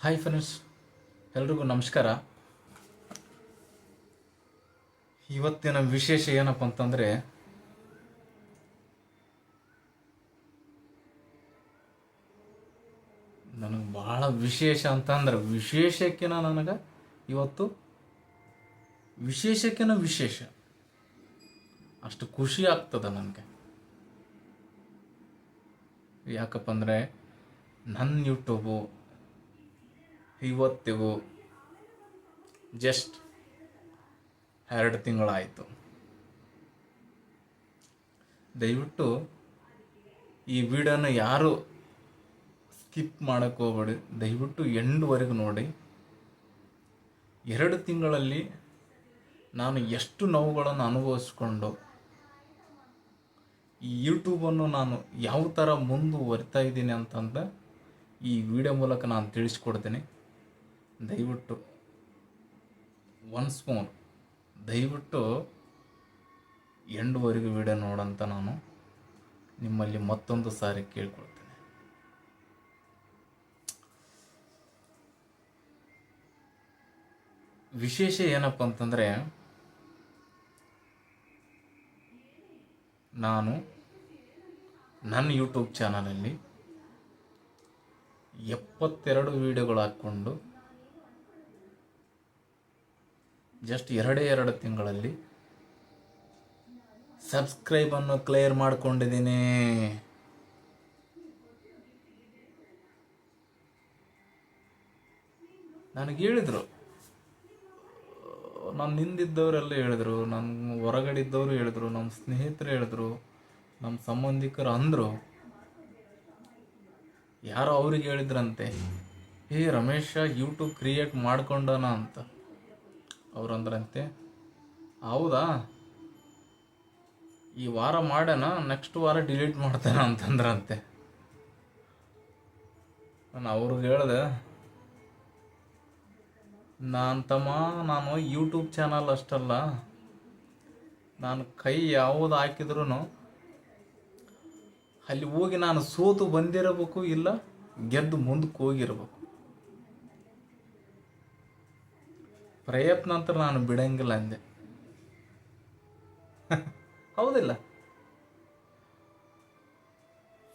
Hi friends ಎಲ್ರಿಗೂ ನಮಸ್ಕಾರ. ಇವತ್ತಿನ ವಿಶೇಷ ಏನಪ್ಪ ಅಂತಂದರೆ, ನನಗೆ ಭಾಳ ವಿಶೇಷ ಅಂತಂದ್ರೆ, ವಿಶೇಷಕ್ಕಿನ ನನಗೆ ಇವತ್ತು ವಿಶೇಷಕ್ಕಿನ ವಿಶೇಷ. ಅಷ್ಟು ಖುಷಿ ಆಗ್ತದೆ ನನಗೆ. ಯಾಕಪ್ಪ ಅಂದರೆ ನನ್ನ ಯೂಟ್ಯೂಬು ಇವತ್ತಿಗೂ ಜಸ್ಟ್ ಎರಡು ತಿಂಗಳಾಯಿತು. ದಯವಿಟ್ಟು ಈ ವಿಡಿಯೋನ ಯಾರು ಸ್ಕಿಪ್ ಮಾಡೋಕ್ಕೆ ಹೋಗ್ಬೇಡಿ. ದಯವಿಟ್ಟು ಎಂಡ್ವರೆಗೂ ನೋಡಿ. ಎರಡು ತಿಂಗಳಲ್ಲಿ ನಾನು ಎಷ್ಟು ನೋವುಗಳನ್ನು ಅನುಭವಿಸ್ಕೊಂಡು ಈ ಯೂಟ್ಯೂಬನ್ನು ನಾನು ಯಾವ ಥರ ಮುಂದುವರಿತಾ ಇದ್ದೀನಿ ಅಂತಂದ್ರೆ ಈ ವಿಡಿಯೋ ಮೂಲಕ ನಾನು ತಿಳಿಸ್ಕೊಡ್ತೀನಿ. ದಯವಿಟ್ಟು ಒನ್ಸ್ ಮೋರ್ ದಯವಿಟ್ಟು ಎಂಡುವರೆಗೂ ವಿಡಿಯೋ ನೋಡಂತ ನಾನು ನಿಮ್ಮಲ್ಲಿ ಮತ್ತೊಂದು ಸಾರಿ ಕೇಳ್ಕೊಳ್ತೇನೆ. ವಿಶೇಷ ಏನಪ್ಪ ಅಂತಂದರೆ ನಾನು ನನ್ನ ಯೂಟ್ಯೂಬ್ ಚಾನಲಲ್ಲಿ ಎಪ್ಪತ್ತೆರಡು ವಿಡಿಯೋಗಳು ಹಾಕ್ಕೊಂಡು ಜಸ್ಟ್ ಎರಡೇ ಎರಡು ತಿಂಗಳಲ್ಲಿ ಸಬ್ಸ್ಕ್ರೈಬನ್ನು ಕ್ಲಿಯರ್ ಮಾಡ್ಕೊಂಡಿದ್ದೀನಿ. ನನಗೆ ಹೇಳಿದರು. ನನ್ನ ಹಿಂದಿದ್ದವರೆಲ್ಲ ಹೇಳಿದ್ರು ನನ್ನ ಹೊರಗಡೆ ಇದ್ದವರು ಹೇಳಿದ್ರು ನಮ್ಮ ಸ್ನೇಹಿತರು ಹೇಳಿದ್ರು ನಮ್ಮ ಸಂಬಂಧಿಕರು ಅಂದರು. ಯಾರೋ ಅವ್ರಿಗೆ ಹೇಳಿದ್ರಂತೆ ಏ ರಮೇಶ ಯೂಟ್ಯೂಬ್ ಕ್ರಿಯೇಟ್ ಮಾಡ್ಕೊಂಡನ ಅಂತ. ಅವ್ರು ಅಂದ್ರಂತೆ ಹೌದಾ? ಈ ವಾರ ಮಾಡೋಣ ನೆಕ್ಸ್ಟ್ ವಾರ ಡಿಲೀಟ್ ಮಾಡ್ತೇನೆ ಅಂತಂದ್ರಂತೆ. ನಾನು ಅವ್ರಿಗೆ ಹೇಳ್ದೆ, ನಾನು ತಮ್ಮ, ನಾನು ಯೂಟ್ಯೂಬ್ ಚಾನಲ್ ಅಷ್ಟಲ್ಲ. ನಾನು ಕೈ ಯಾವುದು ಹಾಕಿದ್ರು ಅಲ್ಲಿ ಹೋಗಿ ನಾನು ಸೋತು ಬಂದಿರಬೇಕು ಇಲ್ಲ ಗೆದ್ದು ಮುಂದಕ್ಕೆ ಹೋಗಿರ್ಬೇಕು. ಪ್ರಯತ್ನ ಅಂತ ನಾನು ಬಿಡಂಗಿಲ್ಲ ಅಂದೆ. ಹೌದಿಲ್ಲ.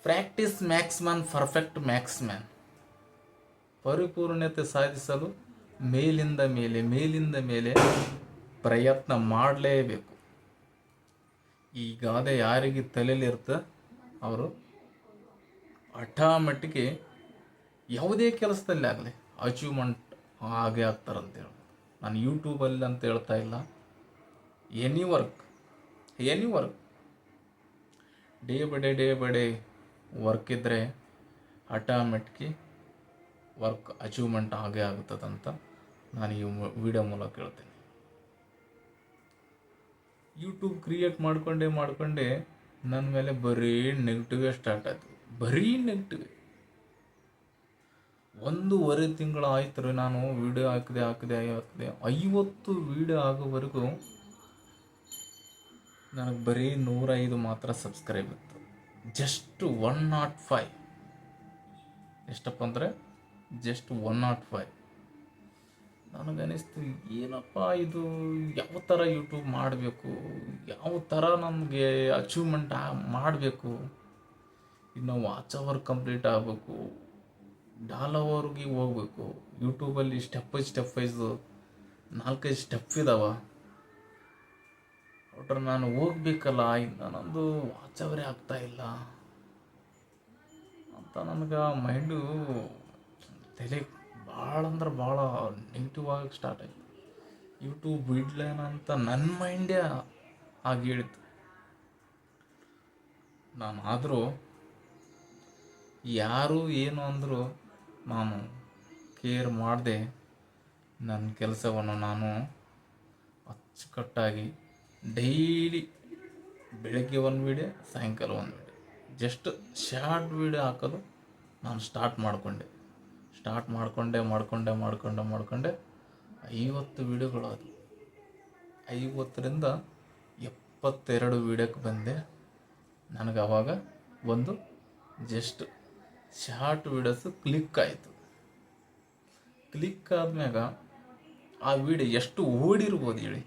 Practice makes man perfect makes man ಪರಿಪೂರ್ಣತೆ ಸಾಧಿಸಲು ಮೇಲಿಂದ ಮೇಲೆ ಮೇಲಿಂದ ಮೇಲೆ ಪ್ರಯತ್ನ ಮಾಡಲೇಬೇಕು. ಈ ಗಾದೆ ಯಾರಿಗೆ ತಲೆಯಲ್ಲಿರ್ತ ಅವರು ಆಟೋಮೆಟಿಕ್ಗೆ ಯಾವುದೇ ಕೆಲಸದಲ್ಲಿ ಆಗಲಿ ಅಚೀವ್ಮೆಂಟ್ ಆಗೇ ಆಗ್ತಾರಂತ ಹೇಳಿ ನಾನು ಯೂಟ್ಯೂಬಲ್ಲಿ ಅಂತ ಹೇಳ್ತಾ ಇಲ್ಲ. Any work any work day by day day by day work ಇದ್ದರೆ ಆಟೋಮೆಟ್ಕಿ ವರ್ಕ್ ಅಚೀವ್ಮೆಂಟ್ ಆಗೇ ಆಗುತ್ತದಂತ ನಾನು ಈ ವಿಡಿಯೋ ಮೂಲಕ ಹೇಳ್ತೇನೆ. ಯೂಟ್ಯೂಬ್ ಕ್ರಿಯೇಟ್ ಮಾಡ್ಕೊಂಡೇ, ಮಾಡ್ಕೊಂಡೆ ನನ್ನ ಮೇಲೆ ಬರೀ ನೆಗೆಟಿವೇ ಸ್ಟಾರ್ಟ್ ಆಯಿತು. ಬರೀ ನೆಗೆಟಿವ್ ಒಂದೂವರೆ ತಿಂಗಳು ಆಯ್ತು ರೀ ನಾನು ವೀಡಿಯೋ ಹಾಕಿದೆ ಹಾಕಿದೆ ಹಾಕಿದೆ. ಐವತ್ತು ವೀಡಿಯೋ ಆಗೋವರೆಗೂ ನನಗೆ ಬರೀ ನೂರೈದು ಮಾತ್ರ ಸಬ್ಸ್ಕ್ರೈಬ್ ಇತ್ತು. ಜಸ್ಟ್ ಒನ್ ನಾಟ್ ಫೈ ಎಷ್ಟಪ್ಪ ಅಂದರೆ ಜಸ್ಟ್ ಒನ್ ನಾಟ್ ಫೈವ್ ನನಗನ್ನಿಸ್ತು ಏನಪ್ಪ ಇದು? ಯಾವ ಥರ ಯೂಟ್ಯೂಬ್ ಮಾಡಬೇಕು? ಯಾವ ಥರ ನಮಗೆ ಅಚೀವ್ಮೆಂಟ್ ಮಾಡಬೇಕು? ಇನ್ನು ವಾಚ್ ಅವರ್ ಕಂಪ್ಲೀಟ್ ಆಗಬೇಕು. ಡಾಲ್ ಹೋಗಬೇಕು. ಯೂಟ್ಯೂಬಲ್ಲಿ ಸ್ಟೆಪ್ ಬೈ ಸ್ಟೆಪ್ ವೈಸ್ ನಾಲ್ಕೈದು ಸ್ಟೆಪ್ ಇದಾವೆ. ಒಟ್ರೆ ನಾನು ಹೋಗ್ಬೇಕಲ್ಲ, ಇನ್ನು ನಂದು ವಾಚವರೇ ಇಲ್ಲ. ಅಂತ ನನಗೆ ಮೈಂಡು ತಲೆ ಭಾಳ ಅಂದ್ರೆ ಭಾಳ ನೆಗೆಟಿವ್ ಆಗಕ್ಕೆ ಸ್ಟಾರ್ಟ್ ಆಯಿತು. ಯೂಟ್ಯೂಬ್ ಬಿಡ್ಲೇನ ಅಂತ ನನ್ನ ಮೈಂಡೇ ಆಗಿ ಹೇಳಿತು ನಾನು ಆದರೂ ಯಾರು ಏನು ಅಂದರೂ ನಾನು ಕೇರ್ ಮಾಡದೆ ನನ್ನ ಕೆಲಸವನ್ನು ನಾನು ಅಚ್ಚುಕಟ್ಟಾಗಿ ಡೈಲಿ ಬೆಳಗ್ಗೆ ಒಂದು ವೀಡಿಯೋ ಸಾಯಂಕಾಲ ಒಂದು ವೀಡಿಯೋ ಜಸ್ಟ್ ಶಾರ್ಟ್ ವೀಡಿಯೋ ಹಾಕೋದು ನಾನು ಸ್ಟಾರ್ಟ್ ಮಾಡಿಕೊಂಡೆ. ಸ್ಟಾರ್ಟ್ ಮಾಡಿಕೊಂಡೆ ಮಾಡಿಕೊಂಡೆ ಮಾಡಿಕೊಂಡೆ ಮಾಡಿಕೊಂಡೆ ಐವತ್ತು ವೀಡಿಯೋಗಳು ಅದು ಐವತ್ತರಿಂದ ಎಪ್ಪತ್ತೆರಡು ವೀಡಿಯೋಕ್ಕೆ ಬಂದೆ. ನನಗೆ ಅವಾಗ ಒಂದು ಜಸ್ಟ್ ಶಾರ್ಟ್ ವೀಡಿಯೋಸು ಕ್ಲಿಕ್ ಆಯಿತು. ಕ್ಲಿಕ್ ಆದ್ಮ್ಯಾಗ ಆ ವಿಡಿಯೋ ಎಷ್ಟು ಓಡಿರ್ಬೋದು ಹೇಳಿ.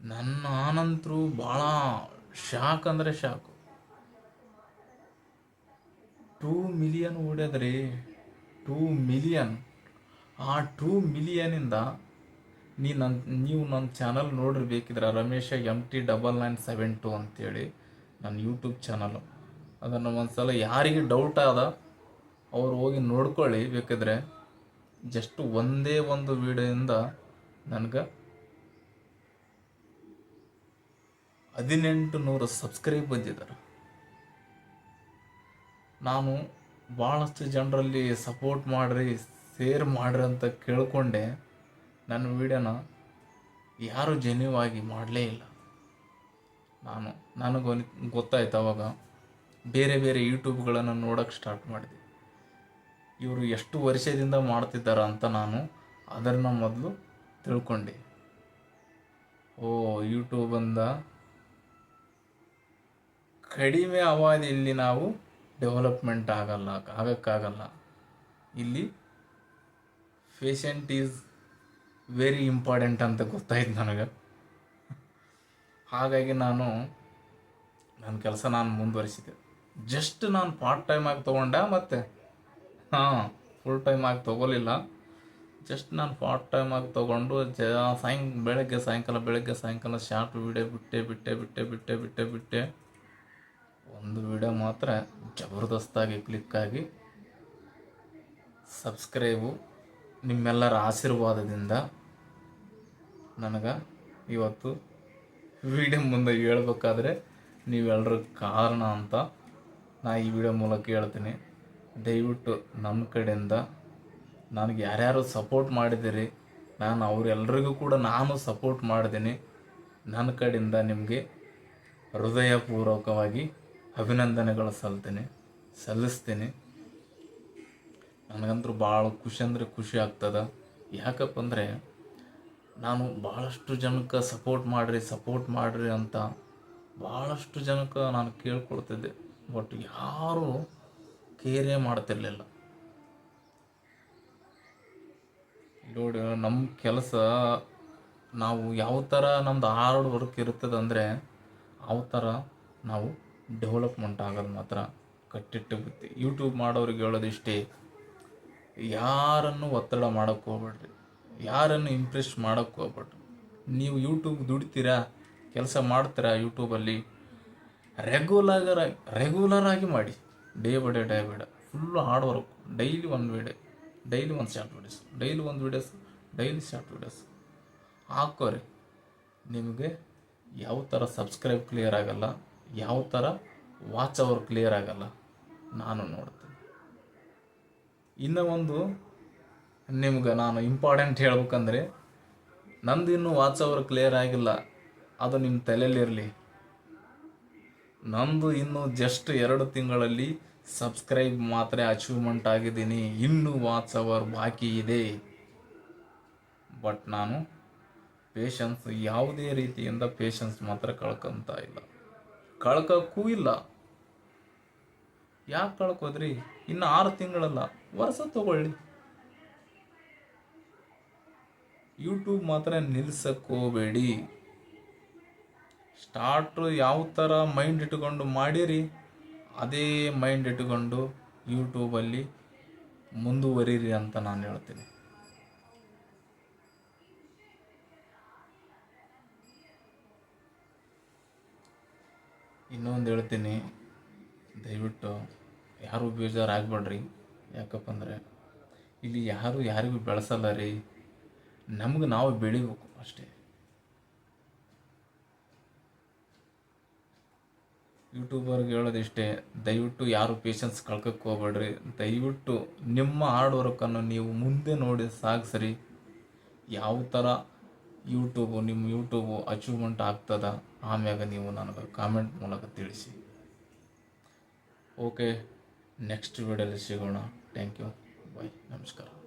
ನನ್ನ ಆನಂತರು ಭಾಳ ಶಾಕ್ ಅಂದರೆ ಶಾಕು. ಟೂ ಮಿಲಿಯನ್ ಓಡ್ಯದ್ರಿ, ಟೂ ಮಿಲಿಯನ್. ಆ ಟೂ ಮಿಲಿಯನಿಂದ ನೀ ನನ್ನ ನೀವು ನನ್ನ channel ನೋಡಿರ್ಬೇಕಿದ್ರೆ Ramesha M T double nine seven two ಅಂತೇಳಿ ನನ್ನ ಯೂಟ್ಯೂಬ್ ಚಾನಲು ಅದನ್ನು ಒಂದ್ಸಲ ಯಾರಿಗೆ ಡೌಟ್ ಆದ, ಅವ್ರು ಹೋಗಿ ನೋಡ್ಕೊಳ್ಳಿ. ಬೇಕಿದ್ರೆ ಜಸ್ಟ್ ಒಂದೇ ಒಂದು ವಿಡಿಯೋಯಿಂದ ನನಗೆ ಹದಿನೆಂಟು ನೂರು ಸಬ್ಸ್ಕ್ರೈಬ್ ಬಂದಿದ್ದಾರೆ ನಾನು ಭಾಳಷ್ಟು ಜನರಲ್ಲಿ ಸಪೋರ್ಟ್ ಮಾಡಿರಿ ಸೇರ್ ಮಾಡ್ರಿ ಅಂತ ಕೇಳಿಕೊಂಡೆ. ನನ್ನ ವಿಡಿಯೋನ ಯಾರು ಆಗಿ ಮಾಡಲೇ ಇಲ್ಲ. ನಾನು, ನನಗೆ ಗೊತ್ತಾಯ್ತು ಅವಾಗ ಬೇರೆ ಬೇರೆ ಯೂಟ್ಯೂಬ್ಗಳನ್ನು ನೋಡೋಕ್ಕೆ ಸ್ಟಾರ್ಟ್ ಮಾಡಿದೆ. ಇವರು ಎಷ್ಟು ವರ್ಷದಿಂದ ಮಾಡ್ತಿದ್ದಾರೆ ಅಂತ ನಾನು ಅದನ್ನು ಮೊದಲು ತಿಳ್ಕೊಂಡೆ. ಓ ಯೂಟ್ಯೂಬಂದ ಕಡಿಮೆ ಅವಧಿಯಲ್ಲಿ ನಾವು ಡೆವಲಪ್ಮೆಂಟ್ ಆಗಲ್ಲ, ಆಗಕ್ಕಾಗಲ್ಲ. ಇಲ್ಲಿ ಪೇಷಂಟ್ ಈಸ್ ವೆರಿ ಇಂಪಾರ್ಟೆಂಟ್ ಅಂತ ಗೊತ್ತಾಯ್ತು ನನಗೆ. ಹಾಗಾಗಿ ನಾನು ನನ್ನ ಕೆಲಸ ನಾನು ಮುಂದುವರಿಸಿದೆ. ಜಸ್ಟ್ ನಾನು ಪಾರ್ಟ್ ಟೈಮ್ ಆಗಿ ತೊಗೊಂಡೆ, ಮತ್ತು ಹಾಂ ಫುಲ್ ಟೈಮ್ ಆಗಿ ತೊಗೊಲಿಲ್ಲ. ಜಸ್ಟ್ ನಾನು ಪಾರ್ಟ್ ಟೈಮ್ ಆಗಿ ತೊಗೊಂಡು, ಜ ಸಾಯಂ ಬೆಳಗ್ಗೆ ಸಾಯಂಕಾಲ ಬೆಳಗ್ಗೆ ಸಾಯಂಕಾಲ ಶಾರ್ಟ್ ವೀಡಿಯೋ ಬಿಟ್ಟೆ ಬಿಟ್ಟೆ ಬಿಟ್ಟೆ ಬಿಟ್ಟೆ ಬಿಟ್ಟೆ ಬಿಟ್ಟೆ. ಒಂದು ವೀಡಿಯೋ ಮಾತ್ರ ಜಬರ್ದಸ್ತಾಗಿ ಕ್ಲಿಕ್ಕಾಗಿ ಸಬ್ಸ್ಕ್ರೈಬು ನಿಮ್ಮೆಲ್ಲರ ಆಶೀರ್ವಾದದಿಂದ ನನಗೆ ಇವತ್ತು ವಿಡಿಯೋ ಮುಂದೆ ಹೇಳ್ಬೇಕಾದ್ರೆ ನೀವೆಲ್ಲರ ಕಾರಣ ಅಂತ ನಾ ಈ ವಿಡಿಯೋ ಮೂಲಕ ಹೇಳ್ತೀನಿ. ದಯವಿಟ್ಟು ನಮ್ಮ ಕಡೆಯಿಂದ ನನಗೆ ಯಾರ್ಯಾರು ಸಪೋರ್ಟ್ ಮಾಡಿದ್ದೀರಿ, ನಾನು ಅವರೆಲ್ಲರಿಗೂ ಕೂಡ ನಾನು ಸಪೋರ್ಟ್ ಮಾಡಿದ್ದೀನಿ. ನನ್ನ ಕಡೆಯಿಂದ ನಿಮಗೆ ಹೃದಯಪೂರ್ವಕವಾಗಿ ಅಭಿನಂದನೆಗಳು ಸಲ್ತೀನಿ ಸಲ್ಲಿಸ್ತೀನಿ. ನನಗಂತೂ ಭಾಳ ಖುಷಿ ಅಂದರೆ ಖುಷಿ ಆಗ್ತದೆ. ಯಾಕಪ್ಪ ಅಂದರೆ ನಾನು ಭಾಳಷ್ಟು ಜನಕ್ಕೆ ಸಪೋರ್ಟ್ ಮಾಡಿರಿ ಸಪೋರ್ಟ್ ಮಾಡಿರಿ ಅಂತ ಭಾಳಷ್ಟು ಜನಕ್ಕೆ ನಾನು ಕೇಳ್ಕೊಳ್ತಿದ್ದೆ. ಬಟ್ ಯಾರೂ ಕೇರೇ ಮಾಡ್ತಿರ್ಲಿಲ್ಲ. ನೋಡಿ ನಮ್ಮ ಕೆಲಸ ನಾವು ಯಾವ ಥರ ನಮ್ದು ಹಾರ್ಡ್ ವರ್ಕ್ ಇರ್ತದೆ ಅಂದರೆ ಯಾವ ಥರ ನಾವು ಡೆವಲಪ್ಮೆಂಟ್ ಆಗೋದು ಮಾತ್ರ ಕಟ್ಟಿಟ್ಟು ಬುತ್ತಿ ಯೂಟ್ಯೂಬ್ ಮಾಡೋರಿಗೆ ಹೇಳೋದಿಷ್ಟೇ, ಯಾರನ್ನು ಒತ್ತಡ ಮಾಡೋಕ್ಕೆ ಹೋಗ್ಬೇಡ್ರಿ. ಯಾರನ್ನು ಇಂಪ್ರೆಸ್ ಮಾಡೋಕ್ಕೆ ಹೋಗ್ಬಿಟ್ಟು ನೀವು ಯೂಟ್ಯೂಬ್ ದುಡಿತೀರಾ? ಕೆಲಸ ಮಾಡ್ತೀರಾ ಯೂಟ್ಯೂಬಲ್ಲಿ ರೆಗ್ಯುಲರ್ ರೆಗ್ಯುಲರ್ ಆಗಿ ಮಾಡಿ. Day by day day by day full hard work daily ಒಂದು ವಿಡಿಯೋ ಡೈಲಿ ಒಂದು ಶಾರ್ಟ್ ವೀಡಿಯೋಸ್ ಡೈಲಿ ಒಂದು ವೀಡಿಯೋಸ್ ಡೈಲಿ ಶಾರ್ಟ್ ವೀಡಿಯೋಸ್ ಹಾಕೋರಿ. ನಿಮಗೆ ಯಾವ ಥರ ಸಬ್ಸ್ಕ್ರೈಬ್ ಕ್ಲಿಯರ್ ಆಗಲ್ಲ, ಯಾವ ಥರ ವಾಚ್ ಅವರ್ ಕ್ಲಿಯರ್ ಆಗಲ್ಲ, ನಾನು ನೋಡ್ತೀನಿ. ಇನ್ನೂ ಒಂದು ನಿಮ್ಗೆ ನಾನು ಇಂಪಾರ್ಟೆಂಟ್ ಹೇಳ್ಬೇಕಂದ್ರೆ, ನಂದು ಇನ್ನೂ ವಾಚ್ ಅವರ್ ಕ್ಲಿಯರ್ ಆಗಿಲ್ಲ. ಅದು ನಿಮ್ಮ ತಲೆಯಲ್ಲಿರಲಿ ನಂದು ಇನ್ನೂ ಜಸ್ಟ್ ಎರಡು ತಿಂಗಳಲ್ಲಿ ಸಬ್ಸ್ಕ್ರೈಬ್ ಮಾತ್ರ ಅಚೀವ್ಮೆಂಟ್ ಆಗಿದ್ದೀನಿ. ಇನ್ನೂ ವಾಚ್ ಅವರ್ ಬಾಕಿ ಇದೆ. ಬಟ್ ನಾನು ಪೇಷನ್ಸ್ ಯಾವುದೇ ರೀತಿಯಿಂದ ಪೇಷನ್ಸ್ ಮಾತ್ರ ಕಳ್ಕೊಂತ ಇಲ್ಲ. ಕಳ್ಕೋಕ್ಕೂ ಇಲ್ಲ. ಯಾಕೆ ಕಳ್ಕೋದ್ರಿ? ಇನ್ನು ಆರು ತಿಂಗಳಲ್ಲ. ವರ್ಷ ತಗೊಳ್ಳಿ. ಯೂಟ್ಯೂಬ್ ಮಾತ್ರ ನಿಲ್ಸಕ್ಕೋಬೇಡಿ ಸ್ಟಾರ್ಟ್ ಯಾವ ಥರ ಮೈಂಡ್ ಇಟ್ಕೊಂಡು ಮಾಡಿರಿ, ಅದೇ ಮೈಂಡ್ ಇಟ್ಕೊಂಡು ಯೂಟ್ಯೂಬಲ್ಲಿ ಮುಂದುವರಿರಿ ಅಂತ ನಾನು ಹೇಳ್ತೀನಿ. ಇನ್ನೊಂದು ಹೇಳ್ತೀನಿ, ದಯವಿಟ್ಟು ಯಾರೂ ಬೇಜಾರಾಗಬೇಡ್ರಿ. ಯಾಕಪ್ಪ ಅಂದರೆ ಇಲ್ಲಿ ಯಾರು ಯಾರಿಗೂ ಬೆಳೆಸಲ್ಲ ರೀ. ನಮ್ಗೆ ನಾವು ಬೆಳಿಬೇಕು ಅಷ್ಟೇ. ಯೂಟ್ಯೂಬರ್ಗೆ ಹೇಳೋದಿಷ್ಟೇ, ದಯವಿಟ್ಟು ಯಾರು ಪೇಷನ್ಸ್ ಕಳ್ಕಕ್ಕೆ ಹೋಗ್ಬೇಡ್ರಿ. ದಯವಿಟ್ಟು ನಿಮ್ಮ ಹಾರ್ಡ್ ವರ್ಕನ್ನು ನೀವು ಮುಂದೆ ನೋಡಿ ಸಾಗಿಸ್ರಿ ಯಾವ ಥರ ಯೂಟ್ಯೂಬು ನಿಮ್ಮ ಯೂಟ್ಯೂಬು ಅಚೀವ್ಮೆಂಟ್ ಆಗ್ತದ, ಆಮ್ಯಾಗ ನೀವು ನನಗೆ ಕಾಮೆಂಟ್ ಮೂಲಕ ತಿಳಿಸಿ. ಓಕೆ ನೆಕ್ಸ್ಟ್ ವಿಡಿಯೋದಲ್ಲಿ ಸಿಗೋಣ. ಥ್ಯಾಂಕ್ ಯು ಬಾಯ್ ನಮಸ್ಕಾರ.